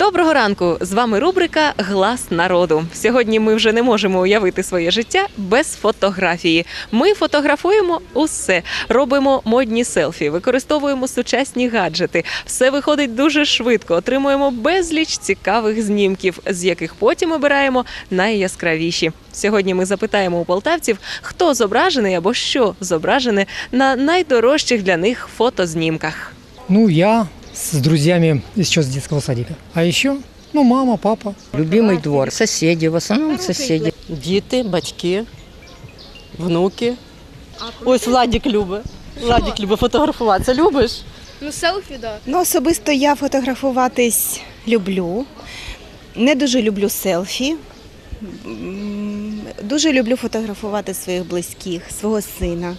Доброго ранку! З вами рубрика Глас народу. Сьогодні ми вже не можемо уявити своє життя без фотографії. Ми фотографуємо усе, робимо модні селфі, використовуємо сучасні гаджети. Все виходить дуже швидко. Отримуємо безліч цікавих знімків, з яких потім обираємо найяскравіші. Сьогодні ми запитаємо у полтавців, хто зображений або що зображене на найдорожчих для них фотознімках. Ну, я с друзьями еще с детского садика. А еще, ну, мама, папа. Любимый двор, соседи, в основном соседи. Діти, батьки, внуки. Ось Владік любить. Владік любить фотографуватися. Любиш? Ну, селфі, да. Ну, особисто я фотографуватись люблю. Не дуже люблю селфі. М, Дуже люблю фотографувати своїх близьких, свого сина,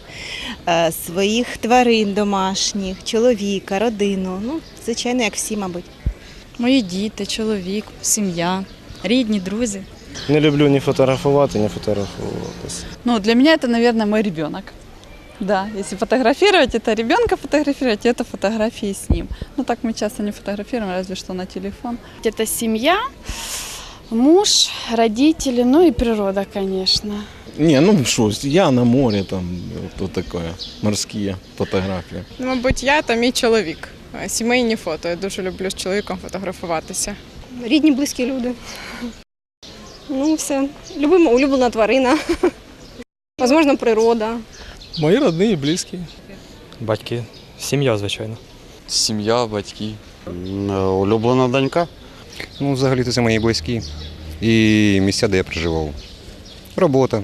е, своїх тварин домашніх, чоловіка, родину. Ну, звичайно, як всі, мабуть. Мої діти, чоловік, сім'я, рідні, друзі. Не люблю ні фотографувати, ні фотографуватися. Ну, для меня это, наверное, мой ребенок. Да, если фотографировать, это ребенка фотографировать, это фотографии с ним. Ну, так мы часто не фотографируем, разве что на телефон. Это семья, муж, родители, ну и природа, конечно. Не, ну що, я на морі там, то таке, морські фотографії. Ну, Мабуть, я та мій чоловік. Е, Сімейні фото. Я дуже люблю з чоловіком фотографуватися. Рідні, близькі люди. Ну, все. Любима, улюблена тварина. Можливо, природа. Мої родні і близькі. Батьки, сім'я, звичайно. Сім'я, батьки. Улюблена донька. Ну, взагалі-то це мої близькі і місця, де я проживав. Робота,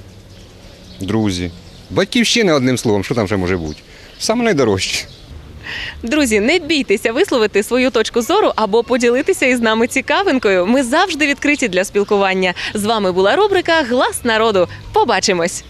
друзі. Батьківщина, одним словом, що там ще може бути? Саме найдорожче. Друзі, не бійтеся висловити свою точку зору або поділитися із нами цікавинкою. Ми завжди відкриті для спілкування. З вами була рубрика Глас народу. Побачимось!